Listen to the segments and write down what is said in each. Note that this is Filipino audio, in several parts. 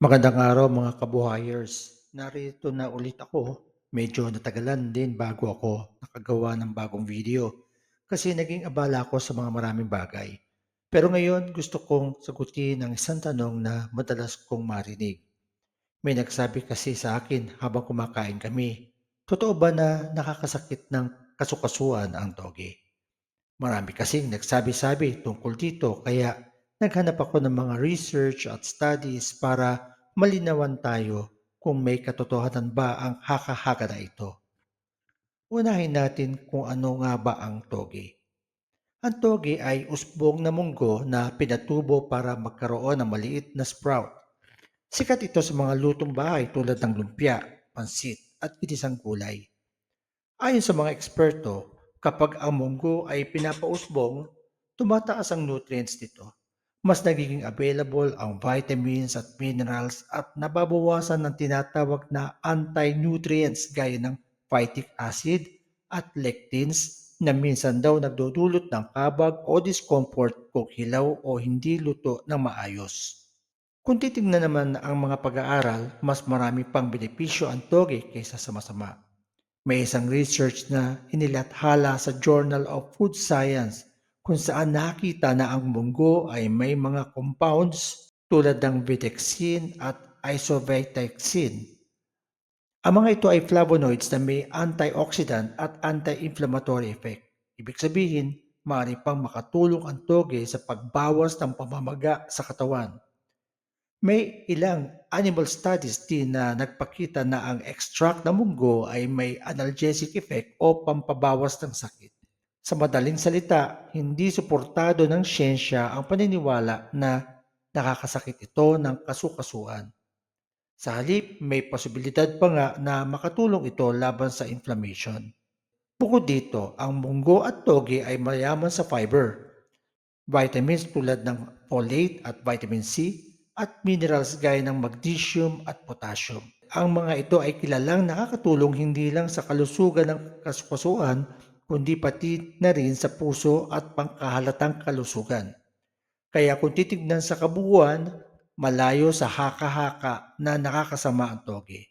Magandang araw mga kabuhayers. Narito na ulit ako. Medyo natagalan din bago ako nakagawa ng bagong video kasi naging abala ako sa mga maraming bagay. Pero ngayon gusto kong sagutin ang isang tanong na madalas kong marinig. May nagsabi kasi sa akin habang kumakain kami, totoo ba na nakakasakit ng kasukasuan ang toge? Marami kasing nagsabi-sabi tungkol dito kaya naghanap ako ng mga research at studies para malinawan tayo kung may katotohanan ba ang haka-haka na ito. Unahin natin kung ano nga ba ang toge. Ang toge ay usbong na munggo na pinatubo para magkaroon ng maliit na sprout. Sikat ito sa mga lutong bahay tulad ng lumpia, pansit at ginisang gulay. Ayon sa mga eksperto, kapag ang munggo ay pinapausbong, tumataas ang nutrients nito. Mas nagiging available ang vitamins at minerals at nababawasan ng tinatawag na anti-nutrients gaya ng phytic acid at lectins na minsan daw nagdudulot ng kabag o discomfort kung hilaw o hindi luto ng maayos. Kung titingnan naman ang mga pag-aaral, mas marami pang benepisyo ang toge kaysa sa masama. May isang research na inilathala sa Journal of Food Science kung saan nakita na ang munggo ay may mga compounds tulad ng vitexin at isovetexin. Ang mga ito ay flavonoids na may antioxidant at anti-inflammatory effect. Ibig sabihin, maaari pang makatulong ang toge sa pagbawas ng pamamaga sa katawan. May ilang animal studies din na nagpakita na ang extract ng munggo ay may analgesic effect o pampabawas ng sakit. Sa madaling salita, hindi suportado ng siyensya ang paniniwala na nakakasakit ito ng kasukasuan. Sa halip, may posibilidad pa nga na makatulong ito laban sa inflammation. Bukod dito, ang munggo at toge ay mayaman sa fiber, vitamins tulad ng folate at vitamin C, at minerals gaya ng magnesium at potassium. Ang mga ito ay kilalang nakakatulong hindi lang sa kalusugan ng kasukasuan, kundi pati na rin sa puso at pangkahalatang kalusugan. Kaya kung titignan sa kabuuan, malayo sa haka-haka na nakakasama ang toge.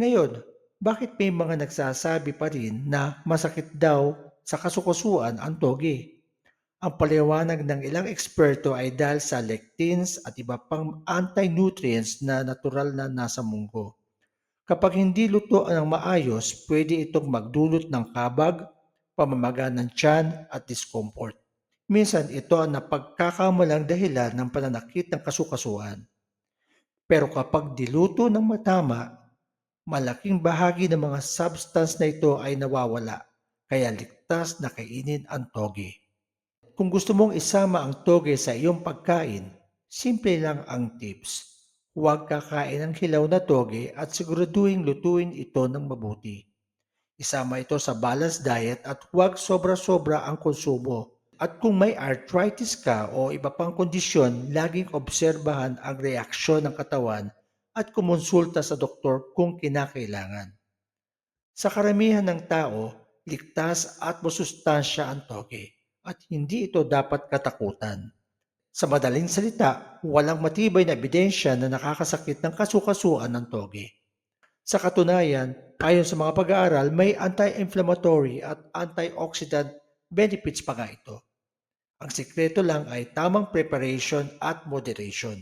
Ngayon, bakit may mga nagsasabi pa rin na masakit daw sa kasukasuan ang toge? Ang paliwanag ng ilang eksperto ay dahil sa lectins at iba pang anti-nutrients na natural na nasa munggo. Kapag hindi luto ng maayos, pwede itong magdulot ng kabag, pamamaga ng tiyan at discomfort. Minsan ito ang napagkakamalang dahilan ng pananakit ng kasukasuan. Pero kapag diluto ng matama, malaking bahagi ng mga substance na ito ay nawawala, kaya ligtas na kainin ang toge. Kung gusto mong isama ang toge sa iyong pagkain, simple lang ang tips. Huwag kakain ng hilaw na toge at siguraduhin lutuin ito ng mabuti. Isama ito sa balanced diet at huwag sobra-sobra ang konsumo. At kung may arthritis ka o iba pang kondisyon, laging obserbahan ang reaksyon ng katawan at kumonsulta sa doktor kung kinakailangan. Sa karamihan ng tao, ligtas at masustansya ang toge at hindi ito dapat katakutan. Sa madaling salita, walang matibay na ebidensya na nakakasakit ng kasukasuan ng toge. Sa katunayan, ayon sa mga pag-aaral, may anti-inflammatory at antioxidant benefits pa nga ito. Ang sikreto lang ay tamang preparation at moderation.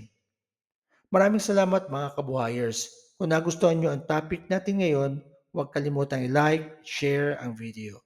Maraming salamat mga kabuhayers. Kung nagustuhan nyo ang topic natin ngayon, huwag kalimutang i-like, share ang video.